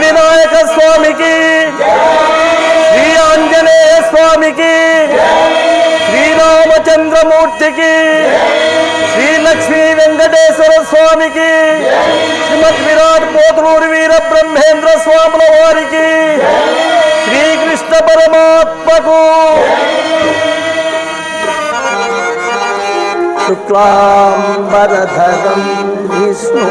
विनायक स्वामी की श्री आंजनेय स्वामी की श्री रामचंद्रमूर्ति की श्री लक्ष्मी वेंकटेश्वर स्वामी की श्रीमद विराट पोतलूर वीर ब्रह्मेन्द्र स्वामी वारी की श्री कृष्ण परमात्मा को शुक्लाम्बरधरम विष्णु।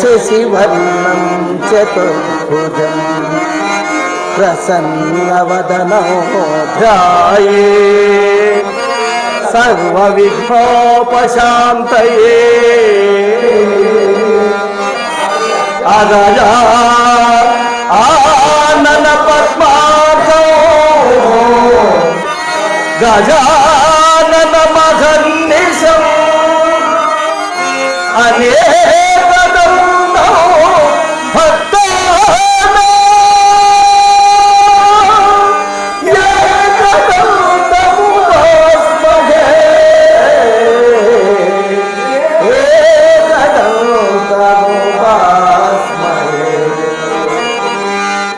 శశివర్ణం చతుర్భుజం ప్రసన్నవదనోధ్యాయే సర్వవిఘ్నోపశాంతయే. అగజా ఆనన పద్మాతో. గజానన మఘర్నిశం అనే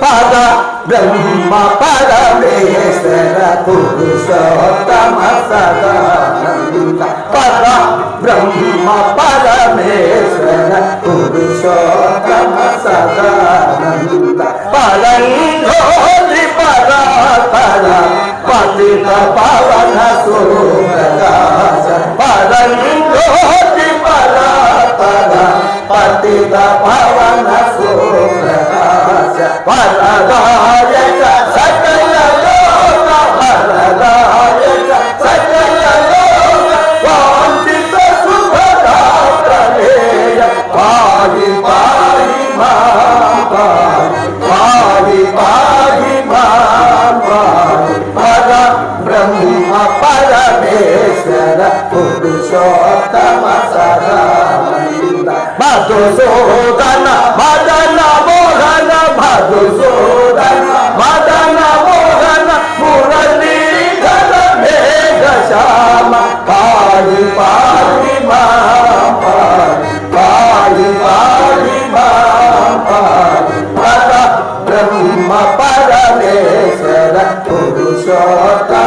పద బ్రహ్మ పరమేశ్వర పురుషోత్తమ సదానంద పద బ్రహ్మ పరమేశ్వర పురుషోత్తమ సదానంద పరంగోరి పరాపర పతిత పవన సుప్రకాశ పరంగోరి పరాపర పతిత పవన ভাদু সোদানা মাদানা মোহানা ভাদু সোদানা মাদানা মোহানা মুরলি ঘন মেঘ শ্যামা পারি পারি মা পারি পারি মা ব্রহ্ম পরমেশ্বর পুরুষোত্তম